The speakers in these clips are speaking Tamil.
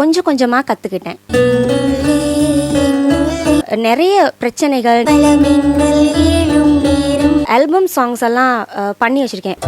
கொஞ்சம் கொஞ்சமாக கற்றுக்கிட்டேன் நிறைய பிரச்சனைகள் ஆல்பம் சாங்ஸ் எல்லாம் பண்ணி வச்சுருக்கேன்.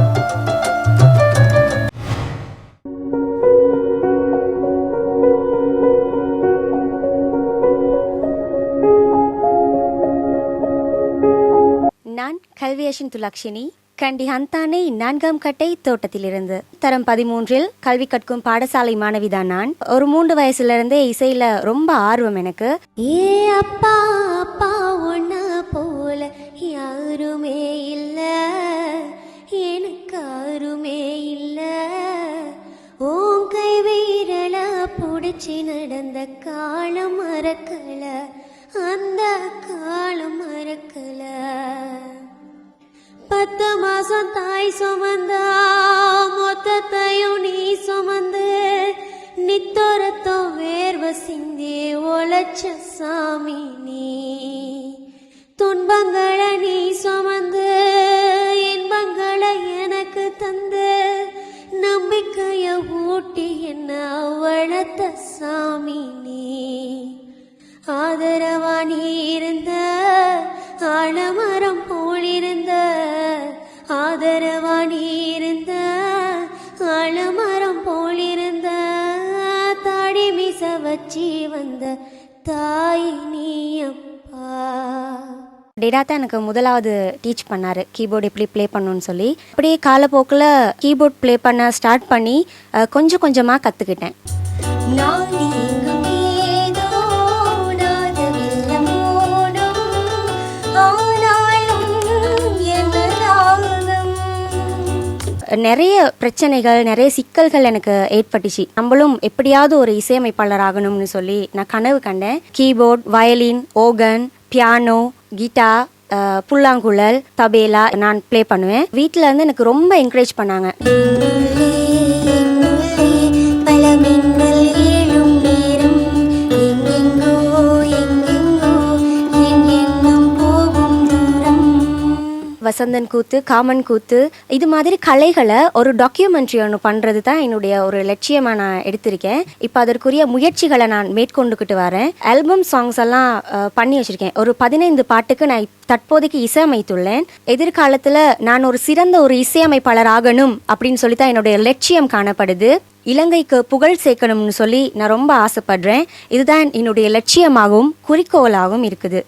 நான் கல்வியேஷன் துலக்ஷினி. கண்டி ஹந்தானே நான்காம் கட்டை தோட்டத்திலிருந்து. தரம் பதிமூன்றில் கல்வி கற்கும் பாடசாலை மாணவிதான் நான். ஒரு மூன்று வயசுல இருந்தே இசையில ரொம்ப ஆர்வம் எனக்கு. ஏ அப்பா அப்பா ஒன்ன போல யாருமே இல்ல. எனக்கு யாருமே இல்ல. உன் கை வீரல புடிச்சு நடந்த காலம் மறக்க மாசம் தாய் சுமந்தா மொத்தத்தையும் நீ சுமந்து நித்தோரத்தம் வேர்வ சிந்தி ஒளச்ச சாமி நீ. துன்பங்களை நீ சுமந்து இன்பங்களை எனக்கு தந்து நம்பிக்கைய ஊட்டி என்ன வளர்த்த சாமி நீ. ஆதரவா நீ இருந்த ஆழமா ஆதரவா நீ இருந்த ஆலமரம் போலிருந்த தாடி மிச வச்சி வந்த தாய் நீ அப்பா டேடா தான் எனக்கு முதலாவது டீச் பண்ணாரு. கீபோர்டு எப்படி ப்ளே பண்ணணும்னு சொல்லி. அப்படியே காலப்போக்கில் கீபோர்ட் ப்ளே பண்ண ஸ்டார்ட் பண்ணி கொஞ்சம் கொஞ்சமாக கற்றுக்கிட்டேன் நிறைய பிரச்சனைகள் நிறைய சிக்கல்கள் எனக்கு ஏற்பட்டுச்சு. நம்மளும் எப்படியாவது ஒரு இசையமைப்பாளர் ஆகணும்னு சொல்லி நான் கனவு கண்டேன். Keyboard violin organ piano guitar புல்லாங்குழல் தபேலா நான் ப்ளே பண்ணுவேன். வீட்டில் இருந்து எனக்கு ரொம்ப என்கரேஜ் பண்ணாங்க. வசந்தன் கூத்து காமன் கூத்து இது மாதிரி கலைகளை ஒரு டாக்குமெண்ட்ரி ஒன்று பண்ணுறது தான் என்னுடைய ஒரு லட்சியமாக நான் எடுத்திருக்கேன். இப்போ அதற்குரிய முயற்சிகளை நான் மேற்கொண்டுக்கிட்டு வரேன். ஆல்பம் சாங்ஸ் எல்லாம் பண்ணி வச்சுருக்கேன். ஒரு பதினைந்து பாட்டுக்கு நான் தற்போதைக்கு இசையமைத்துள்ளேன். எதிர்காலத்தில் நான் ஒரு சிறந்த ஒரு இசையமைப்பாளர் ஆகணும் அப்படின்னு சொல்லி தான் என்னுடைய லட்சியம் காணப்படுது. இலங்கைக்கு புகழ் சேர்க்கணும்னு சொல்லி நான் ரொம்ப ஆசைப்படுறேன். இதுதான் என்னுடைய லட்சியமாகவும் குறிக்கோளாகவும் இருக்குது.